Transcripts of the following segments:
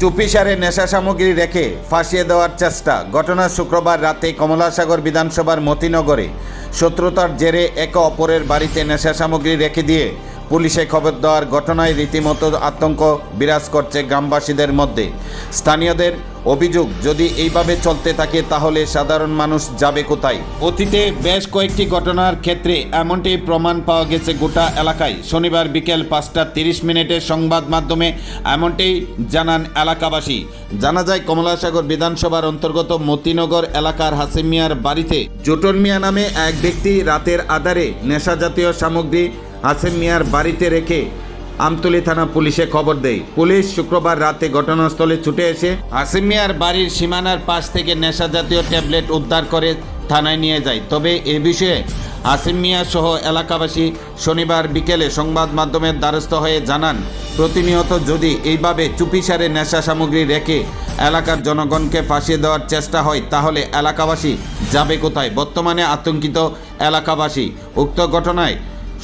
চুপিসারে নেশা সামগ্রী রেখে ফাঁসিয়ে দেওয়ার চেষ্টা। ঘটনা শুক্রবার রাতে কমলাসাগর বিধানসভার মতিনগরে। শত্রুতার জেরে একে অপরের বাড়িতে নেশা সামগ্রী রেখে দিয়ে পুলিশে খবর দেওয়ার ঘটনায় রীতিমতো আতঙ্ক বিরাজ করছে গ্রামবাসীদের মধ্যে। স্থানীয়দের অভিযোগ, যদি এইভাবে চলতে থাকে তাহলে সাধারণ মানুষ যাবে কোথায়? অতীতে বেশ কয়েকটি ঘটনার ক্ষেত্রে এমনটি প্রমাণ পাওয়া গেছে গোটা এলাকায়। শনিবার বিকেল পাঁচটা তিরিশ মিনিটের সংবাদ মাধ্যমে এমনটাই জানান এলাকাবাসী। জানা যায়, কমলাসাগর বিধানসভার অন্তর্গত মতিনগর এলাকার হাসিম মিয়ার বাড়িতে জোটন মিয়া নামে এক ব্যক্তি রাতের আধারে নেশাজাতীয় সামগ্রী হাসিম মিয়ার বাড়িতে রেখে আমতলী থানা পুলিশে খবর দেয় পুলিশ শুক্রবার রাতে ঘটনাস্থলে ছুটে এসে আসিম মিয়ার বাড়ির সীমানার পাশ থেকে নেশা জাতীয় ট্যাবলেট উদ্ধার করে থানায় নিয়ে যায়। তবে এ বিষয়ে আসিম মিয়া সহ এলাকাবাসী শনিবার বিকেলে সংবাদ মাধ্যমের দ্বারস্থ হয়ে জানান, প্রতিনিয়ত যদি এইভাবে চুপিসারে নেশা সামগ্রী রেখে এলাকার জনগণকে ফাঁসিয়ে দেওয়ার চেষ্টা হয়, তাহলে এলাকাবাসী যাবে কোথায়? বর্তমানে আতঙ্কিত এলাকাবাসী। উক্ত ঘটনায়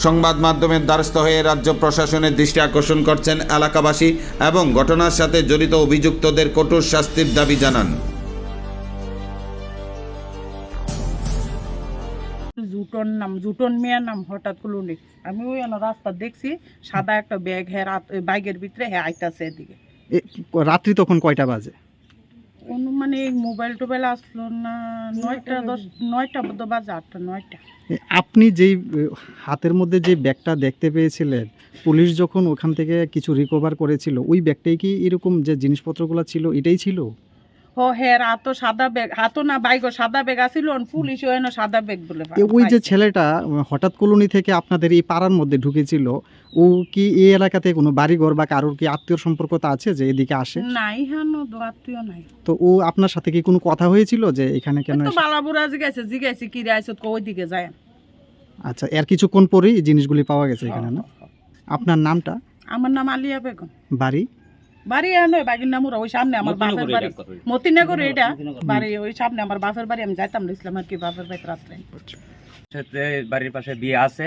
সংবাদ মাধ্যমের দ্বারস্থ হয়ে রাজ্য প্রশাসনের দৃষ্টি আকর্ষণ করছেন এলাকাবাসী এবং ঘটনার সাথে জড়িত অভিযুক্তদের কঠোর শাস্তির দাবি জানান। জুটন নাম জুটন মিয়ার নাম হঠাৎ কুলুনি আমি ওই রাস্তা দেখছি সাদা একটা ব্যাগ হ্যাঁ রাত ওই বাইকের ভিতরে হ্যাঁ আইতাছে এদিকে। রাত্রি তখন কয়টা বাজে? অনুমানে মোবাইল টোবাইল আসলো না নয়টা দশ, নয়টা বোধ নয়টা। আপনি যেই, হাতের মধ্যে যে ব্যাগটা দেখতে পেয়েছিলেন, পুলিশ যখন ওখান থেকে কিছু রিকভার করেছিল, ওই ব্যাগটাই কি এরকম যে জিনিসপত্রগুলো ছিল, এটাই ছিল? সাদা ব্যাগ হাতো না সাদা ব্যাগ পুলিশ সাদা ব্যাগ বলে ওই যে ছেলেটা হঠাৎ কলোনি থেকে আপনাদের এই পাড়ার মধ্যে ঢুকেছিল ও কি এই এলাকাতে কোনো বাড়িঘর বা কারোর কি আত্মীয় সম্পর্কতা আছে যে এদিকে আসে? নাই হ্যাঁ আত্মীয় নাই। তো ও আপনার সাথে কি কোনো কথা হয়েছিল যে এখানে কেন তো বালাবুরা কি রে আইসত ওই যায়। আচ্ছা এর কিছুক্ষণ পরেই জিনিসগুলি পাওয়া গেছে এখানে না? আপনার নামটা? আমার নাম আলিয়া বেগম। বাড়ি? বাড়ি বাগির নাম ওরা, ওই সামনে আমার বাপের বাড়ি। মতিনগর এটা বাড়ি ওই সামনে আমার বাপের বাড়ি আমি যাইতাম না ইসলাম আর কি বাপের বাড়ি রাত্রে। বাড়ির পাশে বিয়ে আছে।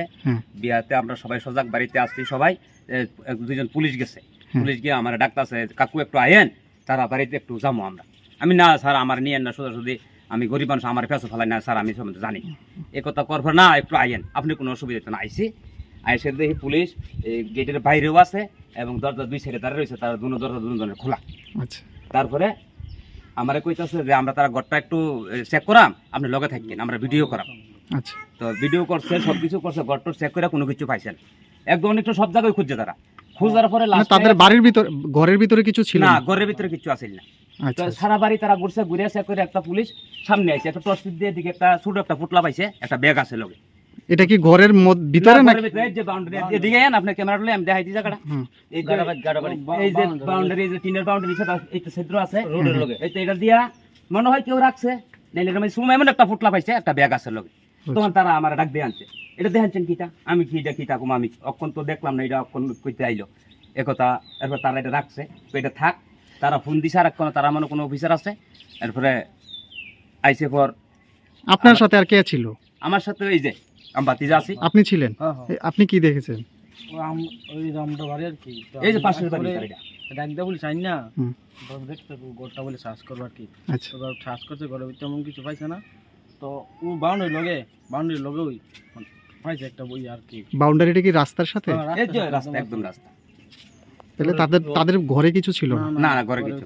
বিয়াতে আমরা সবাই সজাগ বাড়িতে আসছি সবাই। দুজন পুলিশ গেছে। পুলিশ গিয়ে আমার ডাক্তার কাকু একটু আয়েন তারা বাড়িতে একটু যাব আমরা। আমি না স্যার আমার নিয়েন না সোজা সুদি আমি গরিব মানুষ আমার পেছো ফেলাই না স্যার আমি জানি। এ কথা করব না একটু আয়েন আপনি কোনো অসুবিধা না আইসি আইসে দেখি পুলিশ এই গেটের বাইরেও আছে এবং দরজা দুই সাইডে দাঁড়িয়ে রয়েছে তারা দুনো দরজা দুজনের খোলা। আচ্ছা। তারপরে আমারে কইতাছে যে আমরা তারা ঘরটা একটু চেক করাম আপনি লগে থাকেন আমরা ভিডিও করাম। আচ্ছা। তো ভিডিও করছে সব কিছু করছে ঘরটা চেক করে কোনো কিছু পাইছেন একদম একটু সব জায়গায় খুঁজছে তারা। খোঁজার পরে মানে তাদের বাড়ির ভিতর ঘরের ভিতরে কিছু ছিল না ঘরের ভিতরে কিছু আসেন না। তো আচ্ছা। সারা বাড়ি তারা ঘুরছে ঘুরে চেক করে একটা পুলিশ সামনে আছে একটা টর্চ দিয়ে দিকে একটা ছোট একটা পুটলা পাইছে একটা ব্যাগ আছে লগে। এটা কি ঘরের ভিতরে না, যে বাউন্ডারি এদিকে আন আপনি ক্যামেরা লয়ে আমি দেখাই দিই জায়গাটা। হুম। এই যে এই যে বাউন্ডারি এই যে টিনের বাউন্ডারি সেটা এই তো ছিদ্র আছে। রোডের লগে। এই তো এটা দিয়া মনে হয় কেউ রাখছে। নাইলে সময় এমন একটা ফুটলা পাইছে একটা ব্যাগ আছে লগে। তখন তারা আমার ডাক দিয়ে আনছে। এটা দেখাচ্ছেন কিটা? আমি কি এটা কিটা কুম? আমি অক্ষণ তো দেখলাম না এটা অক্ষণ কইতে আইলো। একথা এরপর তারা এটা রাখছে। তো এটা থাক তারা ফোন দিছে আর কোনো তারা মনে কোনো অফিসার আছে। এরপরে আইসে পর আপনার সাথে আর কে ছিল? আমার সাথে এই যে আমি বাতিজা আছি। আপনি ছিলেন? আপনি কি দেখেছেন? ওই রামটা বাড়ি আর কি। এই যে পাশের বাড়ি বলি চাই না? দেখতে গোটা বলে শ্বাস করব আর কি? আচ্ছা। তো শ্বাস করছে ঘরের ভিতরে এমন কিছু পাইছে না। তো ও বাউন্ডারি লগে বাউন্ডারি লগে ওই পাইছে একটা বই আর কি। বাউন্ডারিটা কি রাস্তার সাথে? হ্যাঁ, রাস্তা একদম রাস্তা। তাহলে তাদের তাদের ঘরে কিছু ছিল? না না, না, ঘরে কিছু।